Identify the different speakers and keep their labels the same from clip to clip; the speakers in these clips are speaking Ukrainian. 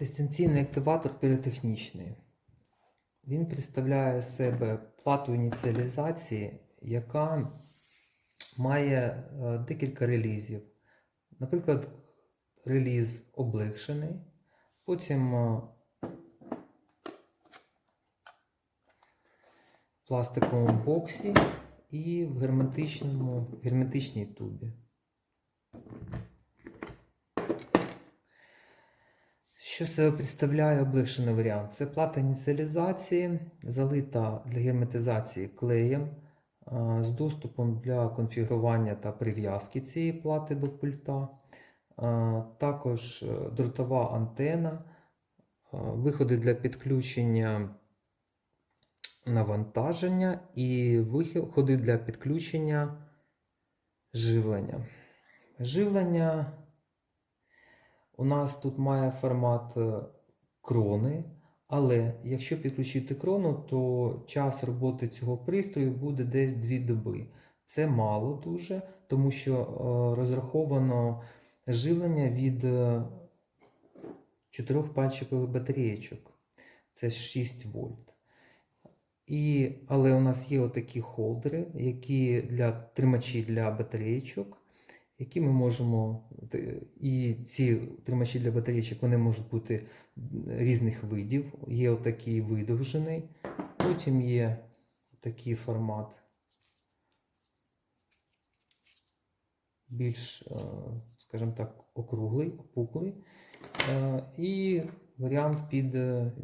Speaker 1: Дистанційний активатор піротехнічний. Він представляє себе плату ініціалізації, яка має е, декілька релізів. Наприклад, реліз облегшений, потім е, в пластиковому боксі і в герметичному, герметичній тубі. Що себе представляє облегшений варіант? Це плата ініціалізації, залита для герметизації клеєм з доступом для конфігурування та прив'язки цієї плати до пульта. Також е, дротова антена, виходи для підключення навантаження і виходи для підключення живлення. Живлення у нас тут має формат е, крони, але якщо підключити крону, то час роботи цього пристрою буде десь 2 доби. Це мало дуже, тому що е, розраховано живлення від е, чотирьох пальчикових батареєчок. Це 6 вольт. І, але у нас є отакі холдери, які для тримачі для батареєчок, які ми можемо. І ці тримачі для батареєчок вони можуть бути різних видів. Є отакий видовжений, потім є такий формат. Більш, е, скажімо так, округлий, опуклий. Е, І варіант під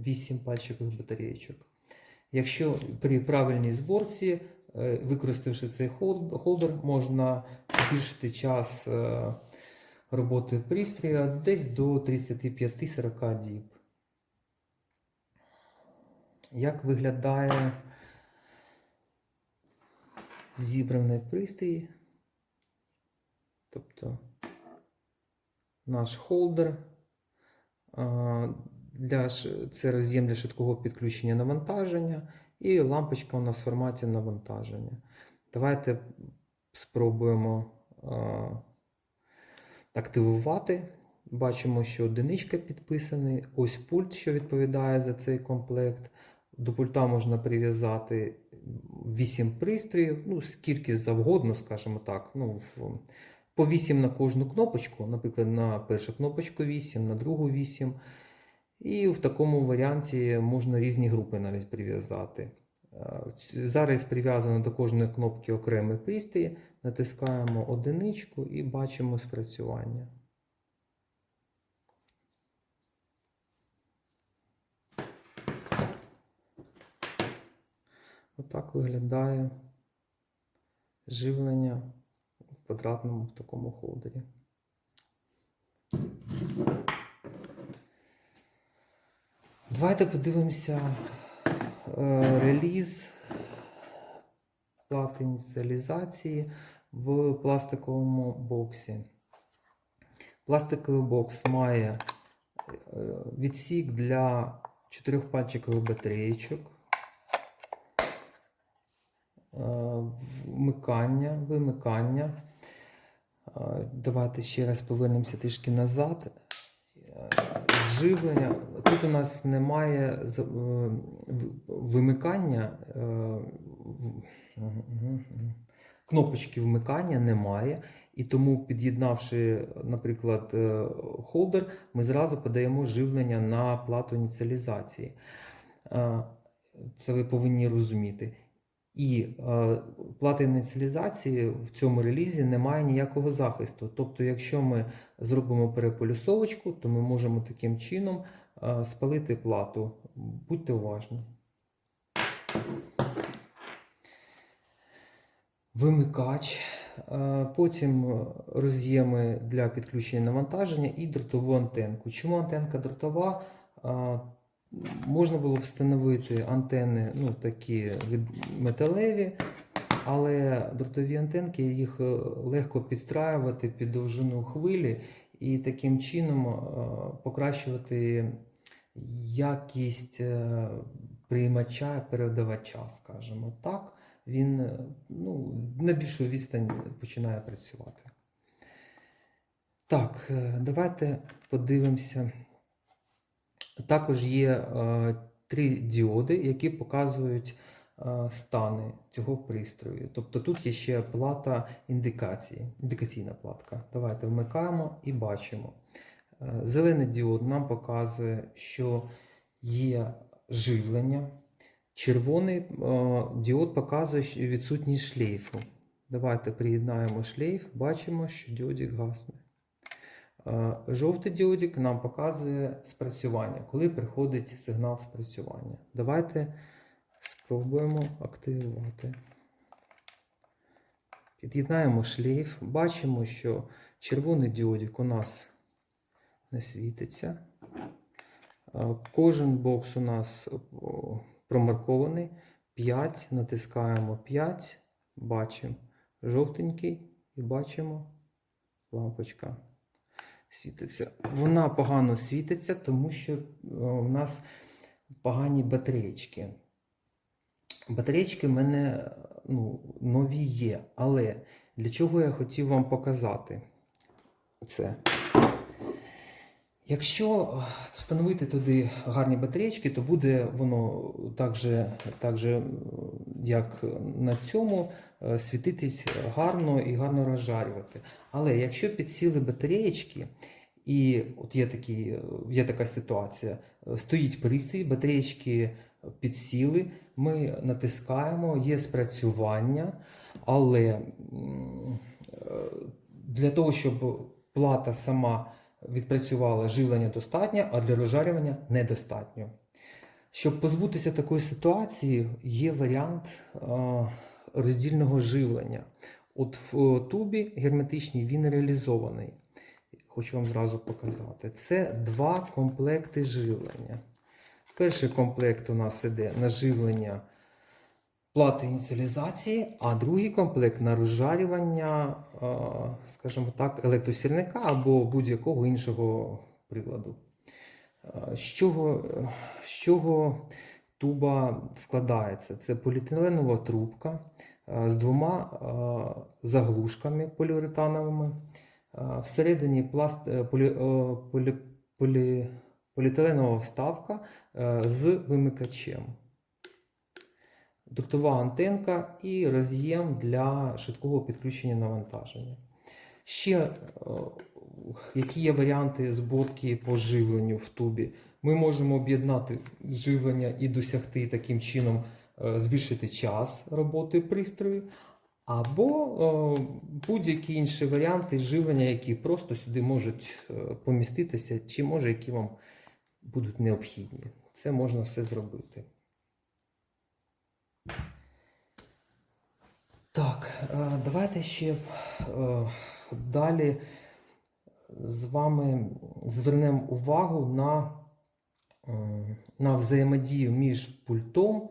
Speaker 1: 8 пальчикових батареєчок. Якщо при правильній зборці, е, використавши цей холдер, можна збільшити час е, роботи пристрою десь до 35-40 діб. Як виглядає зібраний пристрій? Тобто наш холдер. Для, це роз'єм для швидкого підключення навантаження, і лампочка у нас в форматі навантаження. Давайте спробуємо а, активувати. Бачимо, що одиничка підписаний. Ось пульт, що відповідає за цей комплект. До пульта можна прив'язати 8 пристроїв, ну, скільки завгодно, скажімо так. Ну, по 8 на кожну кнопочку, наприклад, на першу кнопочку 8, на другу 8. І в такому варіанті можна різні групи навіть прив'язати. Е, Зараз прив'язано до кожної кнопки окремий пристрій, натискаємо одиничку і бачимо спрацювання. Отак виглядає живлення в квадратному такому холдері. Давайте подивимося е, реліз плати ініціалізації в пластиковому боксі. Пластиковий бокс має е, відсік для чотирьохпальчикових батареєчок, е, вмикання, вимикання. Давайте ще раз повернемося трішки назад. Живлення. Тут у нас немає е, вимикання. е. Кнопочки вмикання немає, і тому, під'єднавши, наприклад, е, холдер, ми зразу подаємо живлення на плату ініціалізації. Це ви повинні розуміти. І е, плата ініціалізації в цьому релізі немає ніякого захисту. Тобто, якщо ми зробимо переполюсовочку, то ми можемо таким чином е, спалити плату. Будьте уважні. Вимикач, е, потім роз'єми для підключення навантаження і дротову антенку. Чому антенка дротова? Е, Можна було встановити антени ну, такі металеві, але дротові антенки їх е, легко підстраювати під довжину хвилі і таким чином е, покращувати якість е, приймача передавача, скажімо так. Він ну, на більшу відстань починає працювати. Так, давайте подивимося Також є е, три діоди, які показують е, стани цього пристрою. Тобто тут є ще плата індикації, індикаційна платка. Давайте вмикаємо і бачимо. Е, Зелений діод нам показує, що є живлення. Червоний діод показує відсутність шлейфу. Давайте приєднаємо шлейф, бачимо, що діодик гасне. Е, Жовтий діодик нам показує спрацювання, коли приходить сигнал спрацювання. Давайте спробуємо активувати. Під'єднаємо шлейф. Бачимо, що червоний діодик у нас не світиться. Е, Кожен бокс у нас промаркований. 5, натискаємо 5, бачимо жовтенький і бачимо лампочка світиться. Вона погано світиться, тому що в у нас погані батареєчки. Батареєчки в мене ну, нові є, але для чого я хотів вам показати це? Якщо е, встановити туди гарні батареєчки, то буде воно так же, так же, як на цьому, е, світитись гарно і гарно розжарювати. Але якщо підсіли батареєчки, і от є, такі, є така ситуація, е, стоїть пристрій, батареєчки підсіли, ми натискаємо, є спрацювання, але для того, щоб плата сама відпрацювала живлення достатньо, а для розжарювання недостатньо. Щоб позбутися такої ситуації, є варіант роздільного живлення. От в е, тубі герметичній він реалізований. Хочу вам зразу показати. Це два комплекти живлення. Перший комплект у нас іде на живлення плати ініціалізації, а другий комплект на розжарювання, скажімо так, електросірника або будь-якого іншого приладу. З чого, з чого туба складається? Це поліетиленова трубка з двома заглушками поліуретановими. Всередині пласт, е, полі, полі, полі, поліетиленова вставка е, з вимикачем дротова антенка і роз'єм для швидкого підключення навантаження. Ще е, які є варіанти зборки по живленню в тубі? Ми можемо об'єднати живлення і досягти таким чином е, збільшити час роботи пристрою, або е, будь-які інші варіанти живлення, які просто сюди можуть поміститися, чи може які вам будуть необхідні. Це можна все зробити. Так, е, давайте ще е, далі з вами звернемо увагу на, на взаємодію між пультом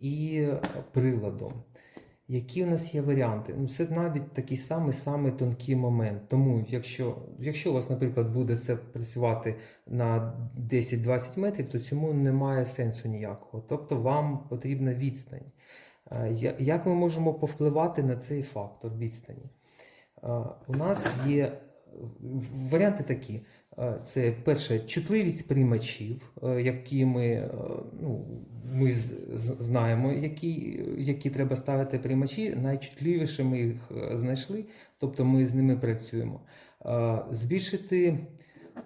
Speaker 1: і приладом. Які у нас є варіанти? Ну, це навіть такий самий самий тонкий момент. Тому, якщо, якщо у вас, наприклад, буде це працювати на 10-20 метрів, то цьому немає сенсу ніякого. Тобто вам потрібна відстань. Е, Як ми можемо повпливати на цей фактор відстані? Е, У нас є е, варіанти такі. Це перше чутливість приймачів, які ми, ну, ми знаємо, які, які треба ставити приймачі. Найчутливіше ми їх знайшли, тобто ми з ними працюємо. Збільшити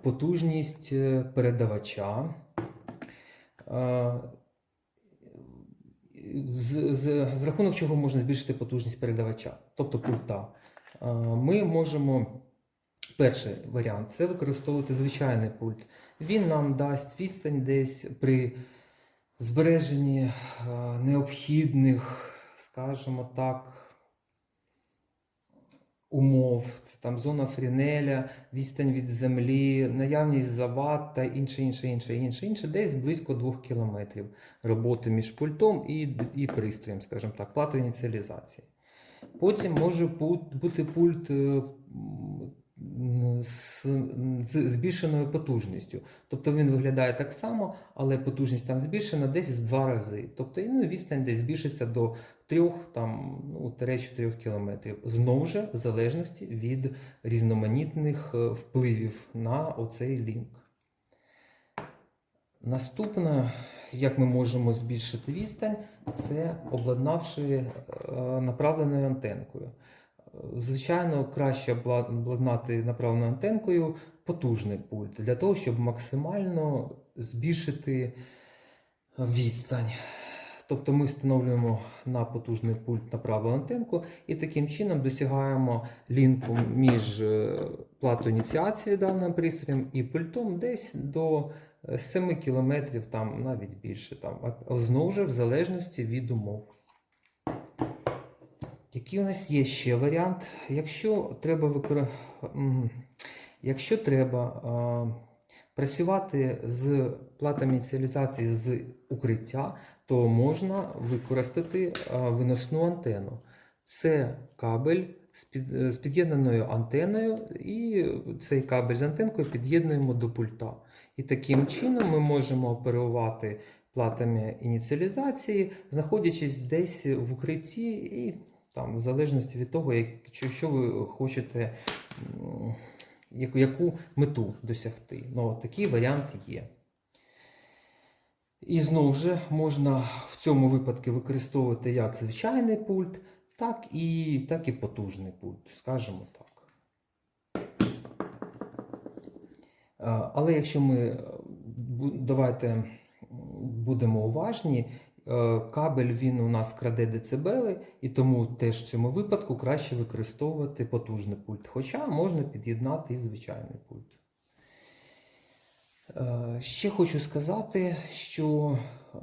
Speaker 1: потужність передавача. З, з, з рахунок чого можна збільшити потужність передавача, тобто пульта. Ми можемо, перший варіант це використовувати звичайний пульт. Він нам дасть відстань десь при збереженні необхідних, скажімо так, умов. Це там зона фрінеля, відстань від землі, наявність завад та інше, інше, інше, інше, інше, десь близько 2 кілометрів роботи між пультом і, і пристроєм, скажімо так, платою ініціалізації. Потім може бути пульт е, з, з збільшеною потужністю. Тобто він виглядає так само, але потужність там збільшена десь в два рази. Тобто ну, відстань десь збільшиться до 3 там, ну, 4 кілометрів. Знову ж в залежності від різноманітних е, впливів на оцей лінк. Наступне, як ми можемо збільшити відстань, це обладнавши е, направленою антенкою. Е, Звичайно, краще обла- обладнати направленою антенкою потужний пульт для того, щоб максимально збільшити відстань. Тобто ми встановлюємо на потужний пульт направлену антенку і таким чином досягаємо лінку між е, платою ініціації даним пристроєм і пультом десь до е, 7 км, там навіть більше. Там, знову ж в залежності від умов. Який у нас є ще варіант? Якщо треба викор... Якщо треба а, працювати з платами ініціалізації з укриття, то можна використати а, виносну антенну. Це кабель з, під, з під'єднаною антеною, і цей кабель з антенкою під'єднуємо до пульта. І таким чином ми можемо оперувати платами ініціалізації, знаходячись десь в укритті, і там, в залежності від того, як, що, ви хочете, яку, яку мету досягти. Ну, такий варіант є. І знову ж можна в цьому випадку використовувати як звичайний пульт, так і, так і потужний пульт, скажімо так. Але якщо ми е, давайте будемо уважні, кабель він у нас краде децибели, і тому теж в цьому випадку краще використовувати потужний пульт. Хоча можна під'єднати і звичайний пульт. Е, Ще хочу сказати, що е,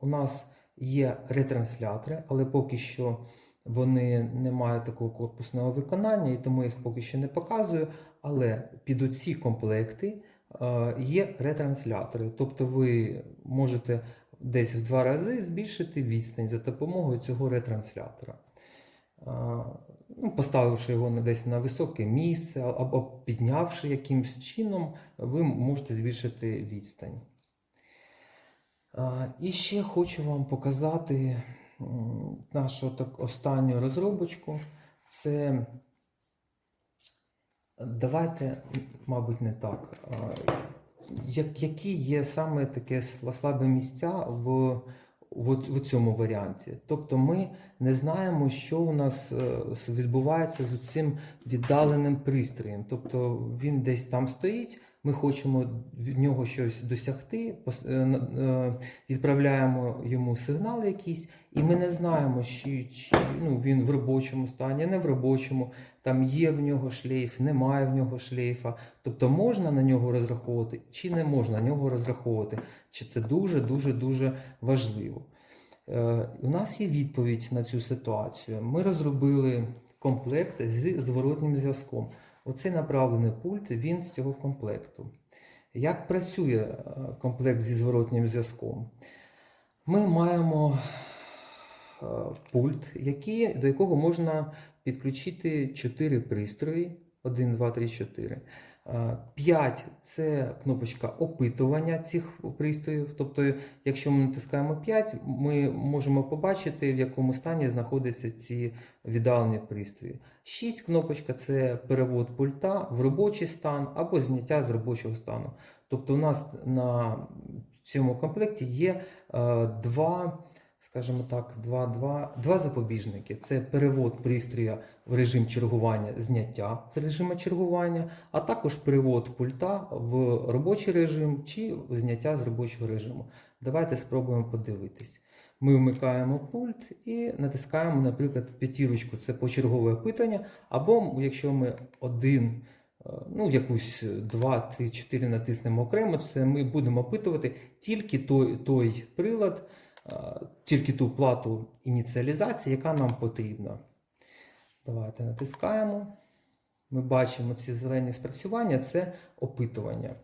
Speaker 1: у нас є ретранслятори, але поки що вони не мають такого корпусного виконання, і тому я їх поки що не показую. Але під оці комплекти е, є ретранслятори. Тобто ви можете десь в два рази збільшити відстань за допомогою цього ретранслятора. Ну, поставивши його десь на високе місце або піднявши якимось чином, ви можете збільшити відстань. І ще хочу вам показати нашу так останню розробочку. Це давайте, мабуть, не так. Які є саме таке сла- слабе місця в, в, в цьому варіанті? Тобто ми не знаємо, що у нас е, відбувається з цим віддаленим пристроєм. Тобто він десь там стоїть, ми хочемо від нього щось досягти, е, е, відправляємо йому сигнал якийсь, і ми не знаємо, чи, чи ну, він в робочому стані, не в робочому, там є в нього шлейф, немає в нього шлейфа. Тобто можна на нього розраховувати, чи не можна на нього розраховувати, чи це дуже дуже дуже важливо. Е, У нас є відповідь на цю ситуацію. Ми розробили комплект з зворотнім зв'язком. Оцей направлений пульт він з цього комплекту. Як працює е, комплект зі зворотнім зв'язком? Ми маємо е, пульт, який, до якого можна підключити 4 пристрої. 1, 2, 3, 4. 5 це кнопочка опитування цих пристроїв. Тобто, якщо ми натискаємо 5, ми можемо побачити, в якому стані знаходяться ці віддалені пристрої. 6 кнопочка це перевод пульта в робочий стан або зняття з робочого стану. Тобто, у нас на цьому комплекті є е, два. Скажімо так, два, два, два запобіжники: це перевод пристрія в режим чергування, зняття з режиму чергування, а також перевод пульта в робочий режим чи зняття з робочого режиму. Давайте спробуємо подивитись. Ми вмикаємо пульт і натискаємо, наприклад, п'ятірочку це почергове опитання, або якщо ми один, е, ну якусь 2, 3, 4 натиснемо окремо, це ми будемо опитувати тільки той, той прилад, тільки ту плату ініціалізації, яка нам потрібна. Давайте натискаємо. Ми бачимо ці зелені спрацювання, це опитування.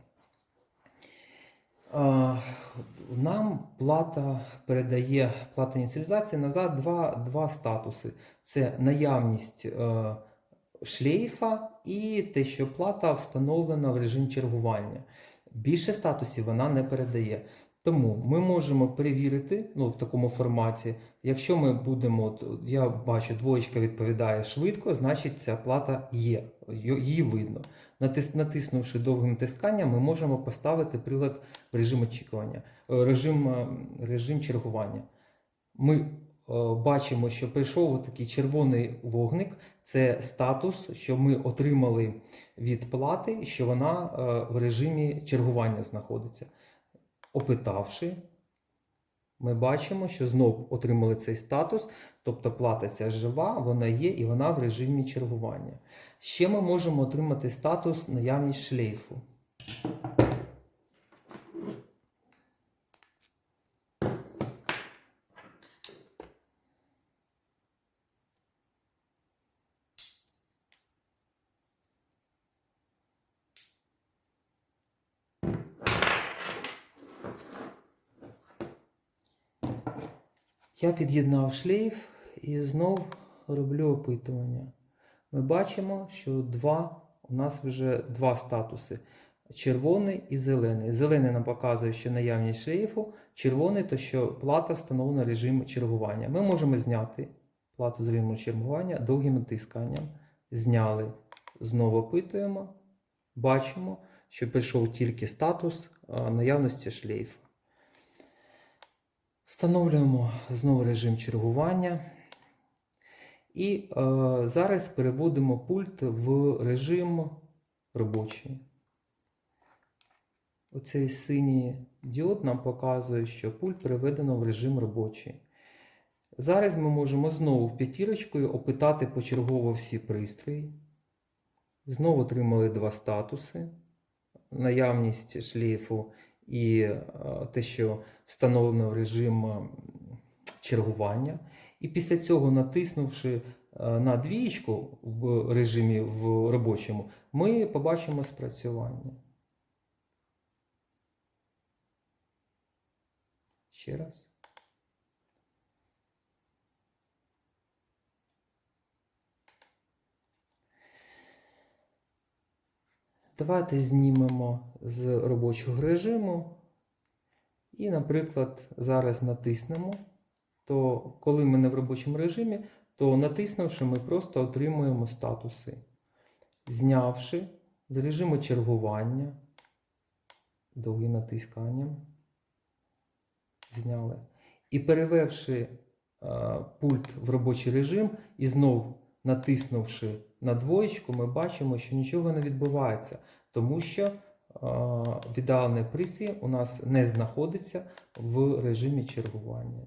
Speaker 1: Нам плата передає плата ініціалізації назад два, два статуси: це наявність е, шлейфа і те, що плата встановлена в режим чергування. Більше статусів вона не передає. Тому ми можемо перевірити ну, в такому форматі. Якщо ми будемо, я бачу, двоєчка відповідає швидко, значить ця плата є, її видно. Натис- Натиснувши довгим тисканням, ми можемо поставити прилад в режим очікування, е, режим, е, режим чергування. Ми е, бачимо, що прийшов такий червоний вогник. Це статус, що ми отримали від плати, що вона в режимі чергування знаходиться. Опитавши, ми бачимо, що знов отримали цей статус, тобто плата ця жива, вона є і вона в режимі чергування. Ще ми можемо отримати статус наявність шлейфу. Я під'єднав шлейф і знов роблю опитування. Ми бачимо, що два, у нас вже два статуси: червоний і зелений. Зелений нам показує, що наявність шлейфу, червоний то що плата встановлена режим чергування. Ми можемо зняти плату з режиму чергування довгим натисканням. Зняли, знову опитуємо, бачимо, що прийшов тільки статус наявності шлейфу. Встановлюємо знову режим чергування. І е, зараз переводимо пульт в режим робочий. Оцей синій діод нам показує, що пульт переведено в режим робочий. Зараз ми можемо знову п'ятірочкою опитати почергово всі пристрої. Знову отримали два статуси: наявність шлейфу і е, те, що встановлено режим е, чергування. І після цього, натиснувши е, на двієчку в режимі в робочому, ми побачимо спрацювання. Ще раз. Давайте знімемо з робочого режиму. І, наприклад, зараз натиснемо. То коли ми не в робочому режимі, то натиснувши, ми просто отримуємо статуси. Знявши з режиму чергування, довгим натисканням, зняли. І перевевши е, пульт в робочий режим і знов натиснувши на двоєчку, ми бачимо, що нічого не відбувається, тому що е, віддалений пристрій у нас не знаходиться в режимі чергування.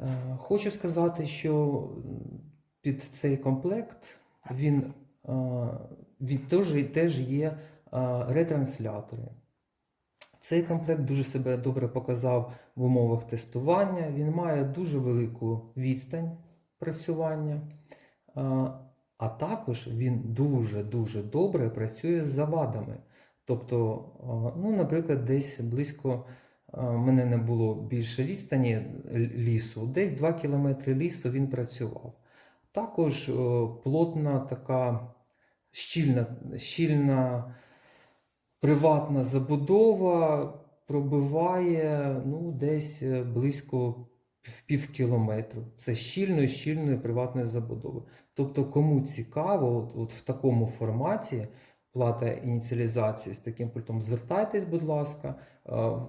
Speaker 1: Е, Хочу сказати, що під цей комплект він е, від теж, є ретранслятори. Цей комплект дуже себе добре показав в умовах тестування. Він має дуже велику відстань працювання, а також він дуже-дуже добре працює з завадами. Тобто, ну, наприклад, десь близько мене не було більше відстані лісу, десь 2 км лісу він працював. Також плотна така щільна, щільна приватна забудова пробиває ну, десь близько в пів кілометру. Це щільної, щільної приватної забудови. Тобто, кому цікаво, от, от в такому форматі плата ініціалізації з таким пультом, звертайтесь, будь ласка,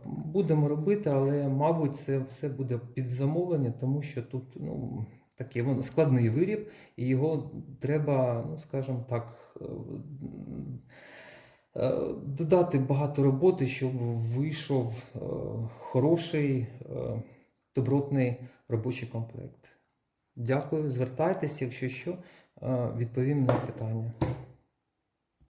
Speaker 1: будемо робити, але, мабуть, це все буде під замовлення, тому що тут ну, такий воно складний виріб, і його треба, ну, скажімо так, додати багато роботи, щоб вийшов хороший добротний робочий комплект. Дякую, звертайтеся, якщо що, відповім на питання.